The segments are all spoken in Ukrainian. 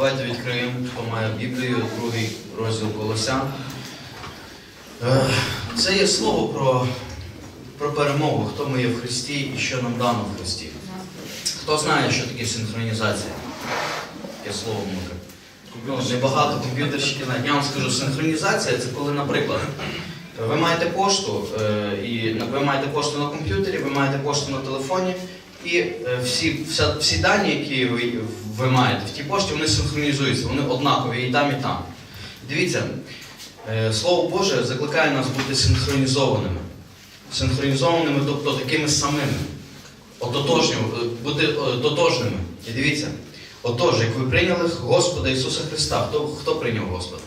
Давайте відкриємо, хто має Біблію, другий розділ Колосян. Е, Це є слово про, про перемогу, хто ми є в Христі і що нам дано в Христі. Хто знає, що таке синхронізація? Таке слово. Ну, небагато комп'ютерщиків знають. Я вам скажу, синхронізація це коли, наприклад, ви маєте пошту, е, і ви маєте пошту на комп'ютері, ви маєте пошту на телефоні, і е, всі, вся, всі дані, які ви, ви маєте в тій пошті, вони синхронізуються, вони однакові і там, і там. Дивіться, е, Слово Боже закликає нас бути синхронізованими. Синхронізованими, тобто такими самими. Ототожними, е, бути тотожними. І дивіться, отож, як ви прийняли Господа Ісуса Христа, хто, хто прийняв Господа?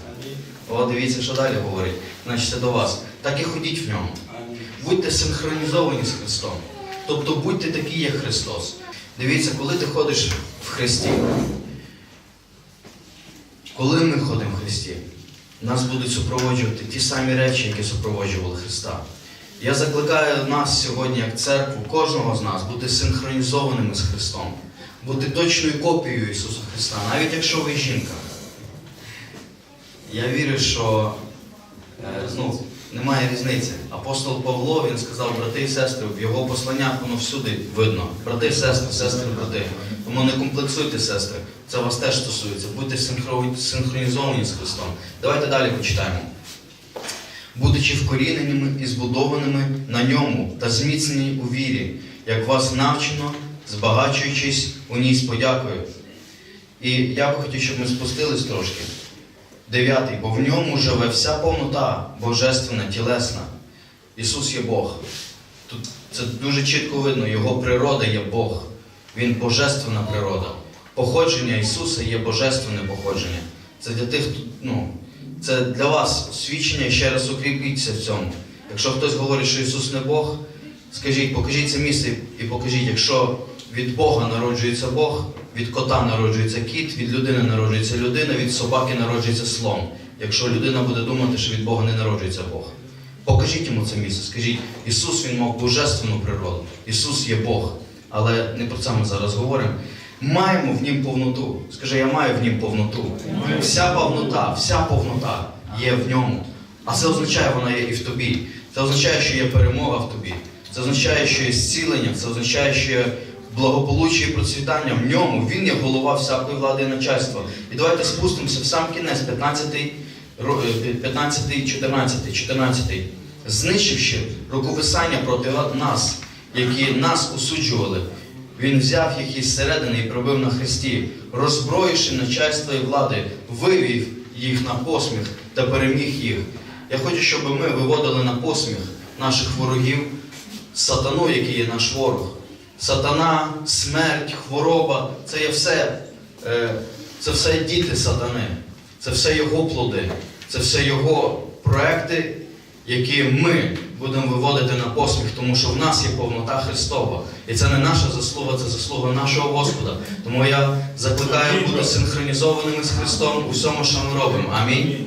О, дивіться, що далі говорить. Значить, це до вас. Так і ходіть в ньому. Будьте синхронізовані з Христом. Тобто будьте такі, як Христос. Дивіться, коли ти ходиш в Христі, коли ми ходимо в Христі, нас будуть супроводжувати ті самі речі, які супроводжували Христа. Я закликаю нас сьогодні, як церкву, кожного з нас, бути синхронізованими з Христом, бути точною копією Ісуса Христа, навіть якщо ви жінка. Я вірю, що ну, немає різниці. Апостол Павло він сказав, брати і сестри, в його посланнях воно всюди видно. Брати і сестри, сестри, брати. Тому не комплексуйте, сестри. Це вас теж стосується. Будьте синхронізовані з Христом. Давайте далі почитаємо. Будучи вкоріненими і збудованими на ньому та зміцнені у вірі, як вас навчено, збагачуючись у ній з подякою. І я би хотів, щоб ми спустились трошки. Дев'ятий, бо в ньому живе вся повнота божественна, тілесна. Ісус є Бог. Тут це дуже чітко видно, Його природа є Бог. Він божественна природа. Походження Ісуса є божественне походження. Це для тих, ну, це для вас свідчення ще раз укріпіться в цьому. Якщо хтось говорить, що Ісус не Бог, скажіть, покажіть це місце і покажіть, якщо від Бога народжується Бог, від кота народжується кіт, від людини народжується людина, від собаки народжується слон. Якщо людина буде думати, що від Бога не народжується Бог. Покажіть йому це місце. Скажіть, Ісус Він мав божественну природу. Ісус є Бог. Але не про це ми зараз говоримо. Маємо в нім повноту. Скажи, я маю в нім повноту. Вся повнота, вся повнота є в ньому. А це означає, вона є і в тобі. Це означає, що є перемога в тобі. Це означає, що є зцілення, це означає, що є благополуччя і процвітання в ньому. Він є голова всякої влади і начальства. І давайте спустимося в сам кінець, 15, ро- е, 15 14, 14. Знищивши рукописання проти нас, які нас осуджували, він взяв їх із середини і пробив на хресті, роззброївши начальство і влади, вивів їх на посміх та переміг їх. Я хочу, щоб ми виводили на посміх наших ворогів, сатану, який є наш ворог. Сатана, смерть, хвороба це є все, е, це все діти сатани, це все його плоди, це все його проекти, які ми будемо виводити на посміх, тому що в нас є повнота Христова. І це не наша заслуга, це заслуга нашого Господа. Тому я закликаю бути синхронізованими з Христом у всьому, що ми робимо. Амінь.